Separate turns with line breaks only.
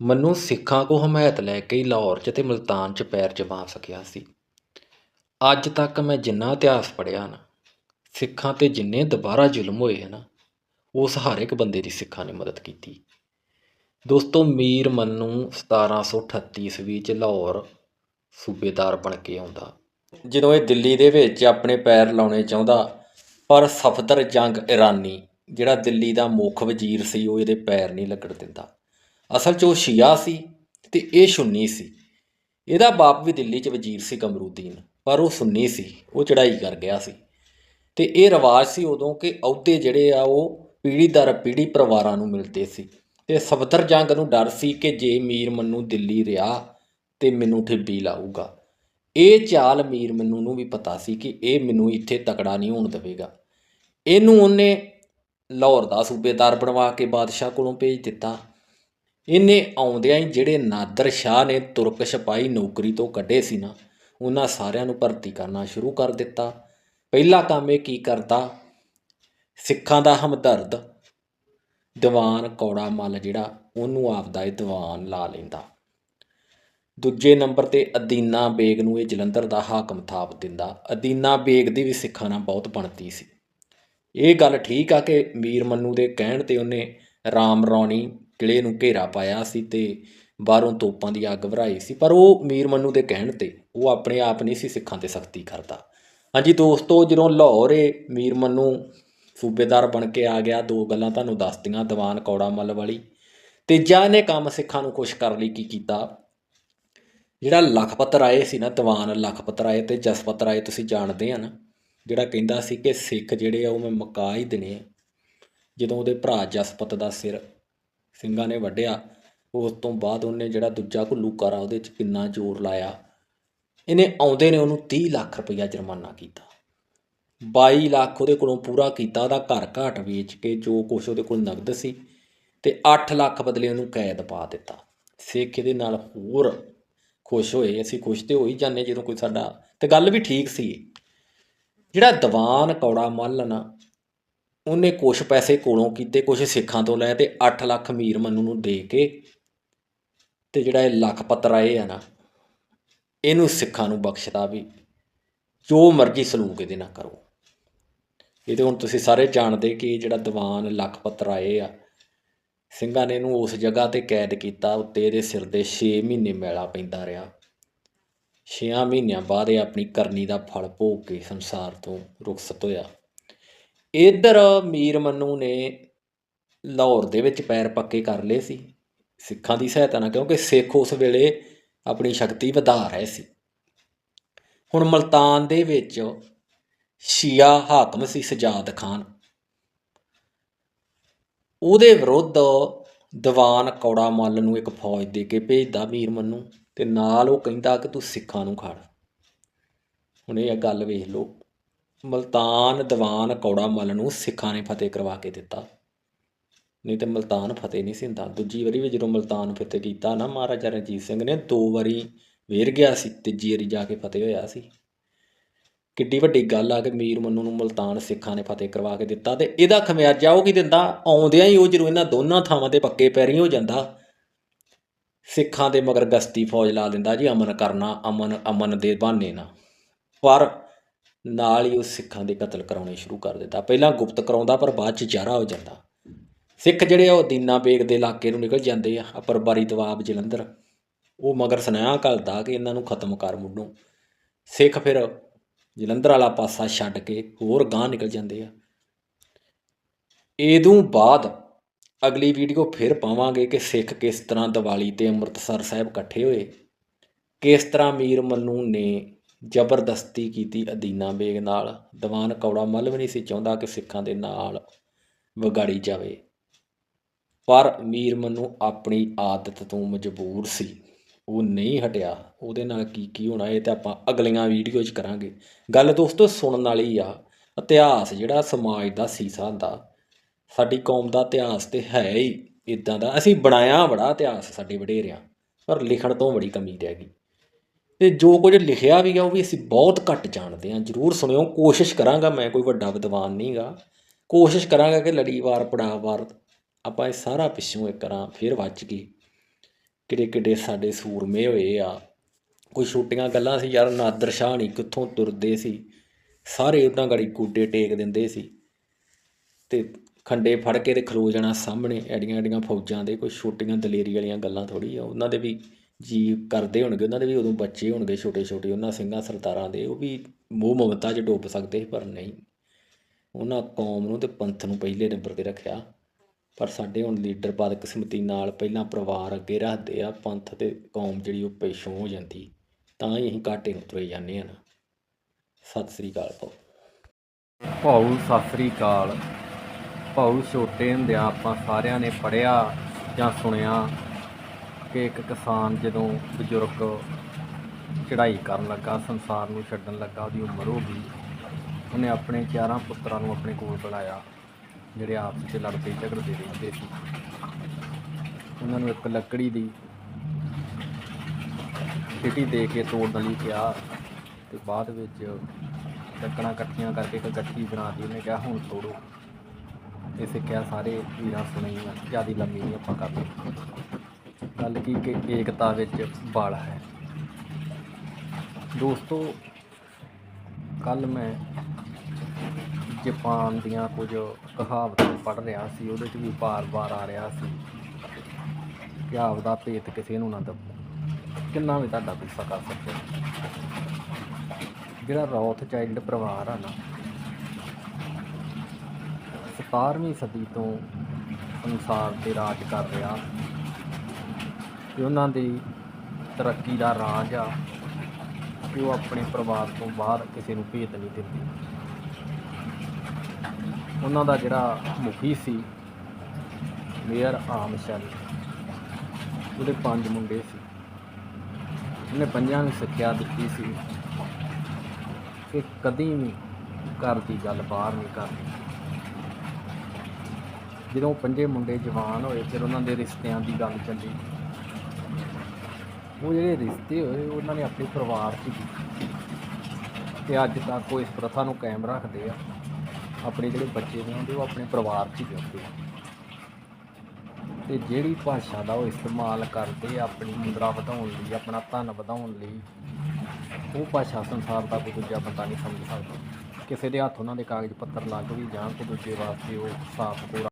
ਮੰਨੂ ਸਿੱਖਾਂ ਕੋਲ ਹਮਾਇਤ ਲੈ ਕੇ ਲਾਹੌਰ 'ਚ ਅਤੇ ਮੁਲਤਾਨ 'ਚ ਪੈਰ ਜਮਾ ਸਕਿਆ ਸੀ। ਅੱਜ ਤੱਕ ਮੈਂ ਜਿੰਨਾ ਇਤਿਹਾਸ ਪੜ੍ਹਿਆ ਨਾ, ਸਿੱਖਾਂ ਤੇ ਜਿੰਨੇ ਦੁਬਾਰਾ ਜ਼ੁਲਮ ਹੋਏ ਹੈ ਨਾ ਉਸ ਹਰ ਇੱਕ ਬੰਦੇ ਦੀ ਸਿੱਖਾਂ ਨੇ ਮਦਦ ਕੀਤੀ। ਦੋਸਤੋ, ਮੀਰ ਮੰਨੂ 1738 ਈਸਵੀ 'ਚ ਲਾਹੌਰ ਸੂਬੇਦਾਰ ਬਣ ਕੇ ਆਉਂਦਾ। ਜਦੋਂ ਇਹ ਦਿੱਲੀ ਦੇ ਵਿੱਚ ਆਪਣੇ ਪੈਰ ਲਾਉਣੇ ਚਾਹੁੰਦਾ, ਪਰ ਸਫਦਰ ਜੰਗ ਇਰਾਨੀ, ਜਿਹੜਾ ਦਿੱਲੀ ਦਾ ਮੁੱਖ ਵਜ਼ੀਰ ਸੀ, ਉਹ ਇਹਦੇ ਪੈਰ ਨਹੀਂ ਲੱਗਣ ਦਿੰਦਾ। ਅਸਲ 'ਚ ਉਹ ਸ਼ੀਆ ਸੀ ਤੇ ਇਹ ਸੁੰਨੀ ਸੀ। ਇਹਦਾ ਬਾਪ ਵੀ ਦਿੱਲੀ 'ਚ ਵਜ਼ੀਰ ਸੀ ਕਮਰੂਦੀਨ, ਪਰ ਉਹ ਸੁੰਨੀ ਸੀ, ਉਹ ਚੜ੍ਹਾਈ ਕਰ ਗਿਆ ਸੀ। ਤੇ ਇਹ ਰਿਵਾਜ ਸੀ ਉਦੋਂ ਕਿ ਅਹੁਦੇ ਜਿਹੜੇ ਆ ਉਹ ਪੀੜ੍ਹੀ ਦਰ ਪੀੜ੍ਹੀ ਪਰਿਵਾਰਾਂ ਨੂੰ ਮਿਲਦੇ ਸੀ। ਤੇ ਸਫਦਰ ਜੰਗ ਨੂੰ ਡਰ ਸੀ ਕਿ ਜੇ ਮੀਰ ਮੰਨੂ ਦਿੱਲੀ ਰਿਹਾ ਤੇ ਮੈਨੂੰ ਠਿੱਬੀ ਲਾਊਗਾ। ਇਹ ਚਾਲ ਮੀਰ ਮੰਨੂ ਨੂੰ ਵੀ ਪਤਾ ਸੀ ਕਿ ਇਹ ਮੈਨੂੰ ਇੱਥੇ ਤਕੜਾ ਨਹੀਂ ਹੋਣ ਦੇਵੇਗਾ। ਇਹਨੂੰ ਉਹਨੇ ਲਾਹੌਰ ਦਾ ਸੂਬੇਦਾਰ ਬਣਵਾ ਕੇ ਬਾਦਸ਼ਾਹ ਕੋਲੋਂ ਭੇਜ ਦਿੱਤਾ। ਇਹਨੇ ਆਉਂਦਿਆਂ ਹੀ ਜਿਹੜੇ ਨਾਦਰ ਸ਼ਾਹ ਨੇ ਤੁਰਕ ਸਿਪਾਹੀ ਨੌਕਰੀ ਤੋਂ ਕੱਢੇ ਸੀ ਨਾ, ਉਹਨਾਂ ਸਾਰਿਆਂ ਨੂੰ ਭਰਤੀ ਕਰਨਾ ਸ਼ੁਰੂ ਕਰ ਦਿੱਤਾ। ਪਹਿਲਾ ਕੰਮ ਇਹ ਕੀ ਕਰਦਾ? ਸਿੱਖਾਂ ਦਾ ਹਮਦਰਦ। ਦੀਵਾਨ ਕੌੜਾ ਮੱਲ ਜਿਹੜਾ, ਉਹਨੂੰ ਆਪਦਾ ਇਹ ਦੀਵਾਨ ਲਾ ਲੈਂਦਾ। ਦੂਜੇ ਨੰਬਰ ਤੇ ਅਦੀਨਾ ਬੇਗ ਨੂੰ ਇਹ ਜਲੰਧਰ ਦਾ ਹਾਕਮ ਥਾਪ ਦਿੰਦਾ। ਅਦੀਨਾ ਬੇਗ ਦੀ ਵੀ ਸਿੱਖਾਂ ਨਾਲ ਬਹੁਤ ਬਣਤੀ ਸੀ। ਇਹ ਗੱਲ ਠੀਕ ਆ ਕਿ ਮੀਰ ਮੰਨੂ ਦੇ ਕਹਿਣ ਤੇ ਉਹਨੇ ਰਾਮ ਰੌਣੀ ਕਿਲੇ ਨੂੰ ਘੇਰਾ ਪਾਇਆ ਸੀ ਤੇ ਬਾਹਰੋਂ ਤੋਪਾਂ ਦੀ ਅੱਗ ਭਰਾਈ ਸੀ। ਪਰ ਉਹ ਮੀਰ ਮੰਨੂ ਦੇ ਕਹਿਣ ਤੇ ਉਹ ਆਪਣੇ ਆਪ ਨਹੀਂ ਸੀ ਸਿੱਖਾਂ ਤੇ ਸਖਤੀ ਕਰਦਾ। ਹਾਂਜੀ ਦੋਸਤੋ, ਜਦੋਂ ਲਾਹੌਰ ਮੀਰ ਮੰਨੂ ਸੂਬੇਦਾਰ ਬਣ ਕੇ ਆ ਗਿਆ, ਦੋ ਗੱਲਾਂ ਤੁਹਾਨੂੰ ਦੱਸਤੀਆਂ, ਦੀਵਾਨ ਕੌੜਾ ਮੱਲ ਵਾਲੀ ਤੀਜਾ ਇਹਨੇ ਕੰਮ ਸਿੱਖਾਂ ਨੂੰ ਖੁਸ਼ ਕਰਨ ਲਈ ਕੀ ਕੀਤਾ? ਜਿਹੜਾ ਲਖਪਤ ਰਾਏ ਸੀ ਨਾ, ਦੀਵਾਨ ਲਖਪਤ ਰਾਏ ਤੇ ਜਸਪਤ ਰਾਏ ਤੁਸੀਂ ਜਾਣਦੇ ਆ ਨਾ, ਜਿਹੜਾ ਕਹਿੰਦਾ ਸੀ ਕਿ ਸਿੱਖ ਜਿਹੜੇ ਆ ਉਹ ਮੈਂ ਮਕਾ ਹੀ ਦੇਣੇ ਜਦੋਂ ਉਹਦੇ ਭਰਾ ਜਸਪਤ ਦਾ ਸਿਰ ਸਿੰਘਾਂ ਨੇ ਵੱਢਿਆ। ਉਸ ਤੋਂ ਬਾਅਦ ਉਹਨੇ ਜਿਹੜਾ ਦੂਜਾ ਘੁੱਲੂਕਾਰਾ ਉਹਦੇ 'ਚ ਕਿੰਨਾ ਜ਼ੋਰ ਲਾਇਆ। ਇਹਨੇ ਆਉਂਦੇ ਨੇ ਉਹਨੂੰ 30 ਲੱਖ ਰੁਪਈਆ ਜੁਰਮਾਨਾ ਕੀਤਾ। 22 ਲੱਖ ਉਹਦੇ ਕੋਲੋਂ ਪੂਰਾ ਕੀਤਾ, ਉਹਦਾ ਘਰ ਘਾਟ ਵੇਚ ਕੇ ਜੋ ਕੁਛ ਉਹਦੇ ਕੋਲ ਨਗਦ ਸੀ ਤੇ 8 ਲੱਖ ਬਦਲੇ ਉਹਨੂੰ ਕੈਦ ਪਾ ਦਿੱਤਾ। ਸਿੱਖ ਇਹਦੇ ਨਾਲ ਹੋਰ ਖੁਸ਼ ਹੋਏ, ਅਸੀਂ ਖੁਸ਼ ਤੇ ਹੋ ਹੀ ਜਾਂਦੇ ਜਦੋਂ ਕੋਈ ਸਾਡਾ, ਤੇ ਗੱਲ ਵੀ ਠੀਕ ਸੀ। ਜਿਹੜਾ ਦੀਵਾਨ ਕੌੜਾ ਮੱਲ ਨਾ ਉਹਨੇ ਕੁਝ ਪੈਸੇ ਕੋਲੋਂ ਕੀਤੇ ਕੁਝ ਸਿੱਖਾਂ ਤੋਂ ਲਏ ਤੇ 8 ਲੱਖ ਮੀਰ ਮੰਨੂ ਨੂੰ ਦੇ ਕੇ ਤੇ ਜਿਹੜਾ ਇਹ ਲਖਪਤ ਰਾਏ ਆ ਨਾ, ਇਹਨੂੰ ਸਿੱਖਾਂ ਨੂੰ ਬਖਸ਼ਦਾ ਵੀ, ਜੋ ਮਰਜ਼ੀ ਸਲੂਕ ਇਹਦੇ ਨਾਲ ਕਰੋ। ਇਹ ਤੇ ਹੁਣ ਤੁਸੀਂ ਸਾਰੇ ਜਾਣਦੇ ਕਿ ਜਿਹੜਾ ਦੀਵਾਨ ਲਖਪਤ ਰਾਏ ਆ, ਸਿੰਘਾਂ ਨੇ ਇਹਨੂੰ ਉਸ ਜਗ੍ਹਾ ਤੇ ਕੈਦ ਕੀਤਾ, ਉੱਤੇ ਇਹਦੇ ਸਿਰ ਦੇ 6 ਮਹੀਨੇ ਮੈਲਾ ਪੈਂਦਾ ਰਿਹਾ। 6 ਮਹੀਨਿਆਂ ਬਾਅਦ ਇਹ ਆਪਣੀ ਕਰਨੀ ਦਾ ਫਲ ਭੋਗ ਕੇ ਸੰਸਾਰ ਤੋਂ ਰੁਖਸਤ ਹੋਇਆ। ਇਧਰ ਮੀਰ ਮੰਨੂ ਨੇ ਲਾਹੌਰ ਦੇ ਵਿੱਚ ਪੈਰ ਪੱਕੇ ਕਰ ਲਏ ਸੀ, ਸਿੱਖਾਂ ਦੀ ਸਹਾਇਤਾ ਨਾਲ, ਕਿਉਂਕਿ ਸਿੱਖ ਉਸ ਵੇਲੇ ਆਪਣੀ ਸ਼ਕਤੀ ਵਧਾ ਰਹੇ ਸੀ। ਹੁਣ ਮਲਤਾਨ ਦੇ ਵਿੱਚ ਸ਼ੀਆ ਹਾਕਮ ਸੀ ਸਜਾਦ ਖਾਨ। ਉਹਦੇ ਵਿਰੁੱਧ ਦੀਵਾਨ ਕੌੜਾ ਮੱਲ ਨੂੰ ਇੱਕ ਫੌਜ ਦੇ ਕੇ ਭੇਜਦਾ ਮੀਰ ਮੰਨੂ ਤੇ ਨਾਲ ਉਹ ਕਹਿੰਦਾ ਕਿ ਤੂੰ ਸਿੱਖਾਂ ਨੂੰ ਖੜ। ਹੁਣ ਇਹ ਗੱਲ ਵੇਖ ਲਓ। ਮਲਤਾਨ ਦੀਵਾਨ ਕੌੜਾ ਮੱਲ ਨੂੰ ਸਿੱਖਾਂ ਨੇ ਫਤਿਹ ਕਰਵਾ ਕੇ ਦਿੱਤਾ। ਨਹੀਂ ਤੇ ਮਲਤਾਨ ਫਤਿਹ ਨਹੀਂ ਸੀ ਹੁੰਦਾ। ਦੂਜੀ ਵਾਰੀ ਵੀ ਜਦੋਂ ਮਲਤਾਨ ਫਤਿਹ ਕੀਤਾ ਨਾ, ਮਹਾਰਾਜਾ ਰਣਜੀਤ ਸਿੰਘ ਨੇ ਦੋ ਵਾਰੀ ਵੇਰ ਗਿਆ ਸੀ, ਤੀਜੀ ਵਾਰੀ ਜਾ ਕੇ ਫਤਿਹ ਹੋਇਆ ਸੀ। ਕਿੱਡੀ ਵੱਡੀ ਗੱਲ ਆ ਕਿ ਮੀਰ ਮੰਨੂ ਨੂੰ ਮਲਤਾਨ ਸਿੱਖਾਂ ਨੇ ਫਤਿਹ ਕਰਵਾ ਕੇ ਦਿੱਤਾ ਤੇ ਇਹਦਾ ਖਮਿਆਜਾ ਉਹ ਕੀ ਦਿੰਦਾ? ਆਉਂਦਿਆਂ ਹੀ ਉਹ ਜਦੋਂ ਇਹਨਾਂ ਦੋਨਾਂ ਥਾਵਾਂ ਤੇ ਪੱਕੇ ਪੈਰੀ ਹੋ ਜਾਂਦਾ, ਸਿੱਖਾਂ ਦੇ ਮਗਰ ਗਸਤੀ ਫੌਜ ਲਾ ਦਿੰਦਾ ਜੀ, ਅਮਨ ਕਰਨਾ, ਅਮਨ ਅਮਨ ਦੇ ਬਹਾਨੇ ਨਾਲ। ਪਰ ਨਾਲ ਹੀ ਉਹ ਸਿੱਖਾਂ ਦੇ ਕਤਲ ਕਰਾਉਣੇ ਸ਼ੁਰੂ ਕਰ ਦਿੱਤਾ। ਪਹਿਲਾਂ ਗੁਪਤ ਕਰਾਉਂਦਾ, ਪਰ ਬਾਅਦ ਚ ਜ਼ਾਹਰਾ ਹੋ ਜਾਂਦਾ। ਸਿੱਖ ਜਿਹੜੇ ਆ, ਉਹ ਦੀਨਾ ਬੇਗ ਦੇ ਇਲਾਕੇ ਨੂੰ ਨਿਕਲ ਜਾਂਦੇ ਆ, ਅਪਰ ਬਾਰੀ ਦਵਾਬ ਜਲੰਧਰ। ਉਹ ਮਗਰ ਸੁਨੇਹਾ ਘੱਲਦਾ ਕਿ ਇਹਨਾਂ ਨੂੰ ਖਤਮ ਕਰ ਮੁੱਢੋਂ ਸਿੱਖ ਫਿਰ ਜਲੰਧਰ ਵਾਲਾ ਪਾਸਾ ਛੱਡ ਕੇ ਹੋਰ ਗਾਂਹ ਨਿਕਲ ਜਾਂਦੇ ਆ। ਇਦੋਂ ਬਾਅਦ ਅਗਲੀ ਵੀਡੀਓ ਫਿਰ ਪਾਵਾਂਗੇ ਕਿ ਸਿੱਖ ਕਿਸ ਤਰ੍ਹਾਂ ਦੀਵਾਲੀ ਤੇ ਅੰਮ੍ਰਿਤਸਰ ਸਾਹਿਬ ਇਕੱਠੇ ਹੋਏ। ਕਿਸ ਤਰ੍ਹਾਂ ਮੀਰ ਮੰਨੂ ਨੇ ਜ਼ਬਰਦਸਤੀ ਕੀਤੀ ਅਦੀਨਾ ਬੇਗ ਨਾਲ। ਦੀਵਾਨ ਕੌੜਾ ਮੱਲ ਵੀ ਨਹੀਂ ਸੀ ਚਾਹੁੰਦਾ ਕਿ ਸਿੱਖਾਂ ਦੇ ਨਾਲ ਵਿਗਾੜੀ ਜਾਵੇ। ਪਰ ਮੀਰ ਮੈਨੂੰ ਆਪਣੀ ਆਦਤ ਤੋਂ ਮਜਬੂਰ ਸੀ। ਉਹ ਨਹੀਂ ਹਟਿਆ। ਉਹਦੇ ਨਾਲ ਕੀ ਕੀ ਹੋਣਾ, ਇਹ ਤਾਂ ਆਪਾਂ ਅਗਲੀਆਂ ਵੀਡੀਓ 'ਚ ਕਰਾਂਗੇ। ਗੱਲ ਦੋਸਤੋ ਸੁਣਨ ਵਾਲੀ ਆ। ਇਤਿਹਾਸ ਜਿਹੜਾ ਸਮਾਜ ਦਾ ਸੀਸਾ ਹੁੰਦਾ, ਸਾਡੀ ਕੌਮ ਦਾ ਇਤਿਹਾਸ ਤੇ ਹੈ ਹੀ। ਇਦਾਂ ਦਾ ਅਸੀਂ ਬਣਾਇਆ ਬੜਾ ਇਤਿਹਾਸ ਸਾਡੇ ਵਡੇਰਿਆਂ। ਪਰ ਲਿਖਣ ਤੋਂ ਬੜੀ ਕਮੀ ਰਹਿ ਗਈ। ਤੇ ਜੋ ਕੁਝ ਲਿਖਿਆ ਵੀ ਆ, ਉਹ ਵੀ ਅਸੀਂ ਬਹੁਤ ਘੱਟ ਜਾਣਦੇ ਹਾਂ। ਜਰੂਰ ਸੁਣਿਓ, ਕੋਸ਼ਿਸ਼ ਕਰਾਂਗਾ ਮੈਂ ਕੋਈ ਵੱਡਾ ਵਿਦਵਾਨ ਨਹੀਂਗਾ। ਕੋਸ਼ਿਸ਼ ਕਰਾਂਗਾ ਕਿ ਲੜੀਵਾਰ ਪੜਾਵਾਰ ਆਪਾਂ ਇਹ ਸਾਰਾ ਪਿੱਛੋਂ ਇੱਕ ਕਰਾਂ ਫਿਰ ਵੱਜ ਗਈ। ਕਿਹੜੇ ਕਿਹੜੇ ਸਾਡੇ ਸੂਰਮੇ ਹੋਏ ਆ। ਕੋਈ ਛੋਟੀਆਂ ਗੱਲਾਂ ਸੀ, ਯਾਰ ਨਾਦਰ ਸ਼ਾਹ ਨਹੀਂ ਕਿੱਥੋਂ ਤੁਰਦੇ ਸੀ। ਸਾਰੇ ਉਹਨਾਂ ਗਾੜੀ ਗੋਡੇ ਟੇਕ ਦਿੰਦੇ ਸੀ। ਤੇ ਖੰਡੇ ਫੜ ਕੇ ਤੇ ਖਲੋ ਜਾਣਾ ਸਾਹਮਣੇ, ਐਡੀਆਂ ਐਡੀਆਂ ਫੌਜਾਂ ਦੇ, ਕੋਈ ਛੋਟੀਆਂ ਦਲੇਰੀ ਵਾਲੀਆਂ ਗੱਲਾਂ ਥੋੜੀ ਆ। ਉਹਨਾਂ ਦੇ ਵੀ ਜੀ ਕਰਦੇ ਹੋਣਗੇ, ਉਹਨਾਂ ਦੇ ਵੀ ਉਦੋਂ ਬੱਚੇ ਹੋਣਗੇ ਛੋਟੇ ਛੋਟੇ ਉਹਨਾਂ ਸਿੰਘਾਂ ਸਰਦਾਰਾਂ ਦੇ, ਉਹ ਵੀ ਮੋਹ ਮਮਤਾ 'ਚ ਡੁੱਬ ਸਕਦੇ ਸੀ, ਪਰ ਨਹੀਂ। ਉਹਨਾਂ ਕੌਮ ਨੂੰ ਤੇ ਪੰਥ ਨੂੰ ਪਹਿਲੇ ਨੰਬਰ ਤੇ ਰੱਖਿਆ। ਪਰ ਸਾਡੇ ਹੁਣ ਲੀਡਰ ਬਦਕਿਸਮਤੀ ਨਾਲ ਪਹਿਲਾਂ ਪਰਿਵਾਰ ਅੱਗੇ ਰੱਖਦੇ ਆ, ਪੰਥ ਤੇ ਕੌਮ ਜਿਹੜੀ ਉਹ ਪੇਸ਼ੋਂ ਹੋ ਜਾਂਦੀ। ਤਾਂ ਹੀ ਅਸੀਂ ਘਾਟੇ ਨੂੰ ਤੁਰੇ ਜਾਂਦੇ ਹਾਂ ਨਾ। ਸਤਿ ਸ੍ਰੀ ਅਕਾਲ ਭਾਊ।
ਭਾਊ, ਸਤਿ ਸ੍ਰੀ ਅਕਾਲ। ਭਾਊ, ਛੋਟੇ ਹੁੰਦਿਆਂ ਆਪਾਂ ਸਾਰਿਆਂ ਨੇ ਪੜ੍ਹਿਆ ਜਾਂ ਸੁਣਿਆ ਕਿ ਇੱਕ ਕਿਸਾਨ ਜਦੋਂ ਬਜ਼ੁਰਗ ਚੜ੍ਹਾਈ ਕਰਨ ਲੱਗਾ, ਸੰਸਾਰ ਨੂੰ ਛੱਡਣ ਲੱਗਾ, ਉਹਦੀ ਉਮਰ ਹੋ ਗਈ, ਉਹਨੇ ਆਪਣੇ 11 ਪੁੱਤਰਾਂ ਨੂੰ ਆਪਣੇ ਕੋਲ ਬੁਲਾਇਆ, ਜਿਹੜੇ ਆਪਸ ਵਿੱਚ ਲੜਦੇ, ਝਗੜਦੇ ਰਹਿੰਦੇ ਸੀ। ਉਹਨਾਂ ਨੂੰ ਇੱਕ ਲੱਕੜੀ ਦੀ ਚਿੱਟੀ ਦੇ ਕੇ ਤੋੜਨ ਲਈ ਕਿਹਾ ਤੇ ਬਾਅਦ ਵਿੱਚ ਲੱਕੜਾਂ ਇਕੱਠੀਆਂ ਕਰਕੇ ਇੱਕ ਗੱਠੀ ਬਣਾ ਦਿੱਤੀ ਉਹਨੇ ਕਿਹਾ, ਹੁਣ ਤੋੜੋ। ਇਹ ਸਿੱਖਿਆ ਸਾਰੇ ਵੀਰਾਂ ਸੁਣੀਆਂ ਆ ਜਿਆਦੀ ਲੰਮੀ ਨਹੀਂ ਆਪਾਂ ਕਰਦੇ। ਗੱਲ ਕੀ ਕਿ ਏਕਤਾ ਵਿੱਚ ਬਲ ਹੈ। ਦੋਸਤੋ, ਕੱਲ ਮੈਂ ਜਾਪਾਨ ਦੀਆਂ ਕੁਝ ਕਹਾਵਤਾਂ ਪੜ੍ਹ ਰਿਹਾ ਸੀ, ਉਹਦੇ 'ਚ ਵੀ ਬਾਰ-ਬਾਰ ਆ ਰਿਹਾ ਸੀ ਕਿ ਆਪਦਾ ਭੇਤ ਕਿਸੇ ਨੂੰ ਨਾ ਦੱਬੋ। ਕਿੰਨਾ ਵੀ ਤੁਹਾਡਾ ਗੁੱਸਾ ਕਰ ਸਕਦੇ ਜਿਹੜਾ ਰੌਥ ਚਾਈਲਡ ਪਰਿਵਾਰ ਆ ਨਾ 17ਵੀਂ ਸਦੀ ਤੋਂ ਸੰਸਾਰ ਤੇ ਰਾਜ ਕਰ ਰਿਹਾ ਤੇ ਉਹਨਾਂ ਦੀ ਤਰੱਕੀ ਦਾ ਰਾਜ ਆ ਕਿ ਉਹ ਆਪਣੇ ਪਰਿਵਾਰ ਤੋਂ ਬਾਹਰ ਕਿਸੇ ਨੂੰ ਭੇਤ ਨਹੀਂ ਦਿੰਦੇ। ਉਹਨਾਂ ਦਾ ਜਿਹੜਾ ਮੁਖੀ ਸੀ, ਮੇਅਰ ਆਮਸ਼ਨ ਉਹਦੇ ਪੰਜ ਮੁੰਡੇ ਸੀ। ਉਹਨੇ ਪੰਜਾਂ ਨੂੰ ਸਿੱਖਿਆ ਦਿੱਤੀ ਸੀ ਕਿ ਕਦੀ ਵੀ ਘਰ ਦੀ ਗੱਲ ਬਾਹਰ ਨਹੀਂ ਕਰਨੀ। ਜਦੋਂ ਪੰਜੇ ਮੁੰਡੇ ਜਵਾਨ ਹੋਏ, ਫਿਰ ਉਹਨਾਂ ਦੇ ਰਿਸ਼ਤਿਆਂ ਦੀ ਗੱਲ ਚੱਲੀ। ਉਹ ਜਿਹੜੇ ਰਿਸ਼ਤੇ ਹੋਏ, ਉਹਨਾਂ ਨੇ ਆਪਣੇ ਪਰਿਵਾਰ 'ਚ ਹੀ ਤੇ ਅੱਜ ਤੱਕ ਉਹ ਇਸ ਪ੍ਰਥਾ ਨੂੰ ਕਾਇਮ ਰੱਖਦੇ ਆ। ਆਪਣੇ ਜਿਹੜੇ ਬੱਚੇ ਨੇ ਹੁੰਦੇ ਉਹ ਆਪਣੇ ਪਰਿਵਾਰ 'ਚ ਹੀ ਵਿਆਹੁੰਦੇ ਆ। ਤੇ ਜਿਹੜੀ ਭਾਸ਼ਾ ਦਾ ਉਹ ਇਸਤੇਮਾਲ ਕਰਦੇ ਆ, ਆਪਣੀ ਮੁਦਰਾ ਵਧਾਉਣ ਲਈ, ਆਪਣਾ ਧਨ ਵਧਾਉਣ ਲਈ, ਉਹ ਭਾਸ਼ਾ ਸੰਸਾਰ ਦਾ ਕੋਈ ਦੂਜਾ ਬੰਦਾ ਨਹੀਂ ਸਮਝ ਸਕਦਾ। ਕਿਸੇ ਦੇ ਹੱਥ ਉਹਨਾਂ ਦੇ ਕਾਗਜ਼ ਪੱਤਰ ਲੱਗ ਵੀ ਜਾਣ, ਤੇ ਦੂਜੇ ਵਾਸਤੇ ਉਹ ਸਾਫ਼ ਕੋਰਾ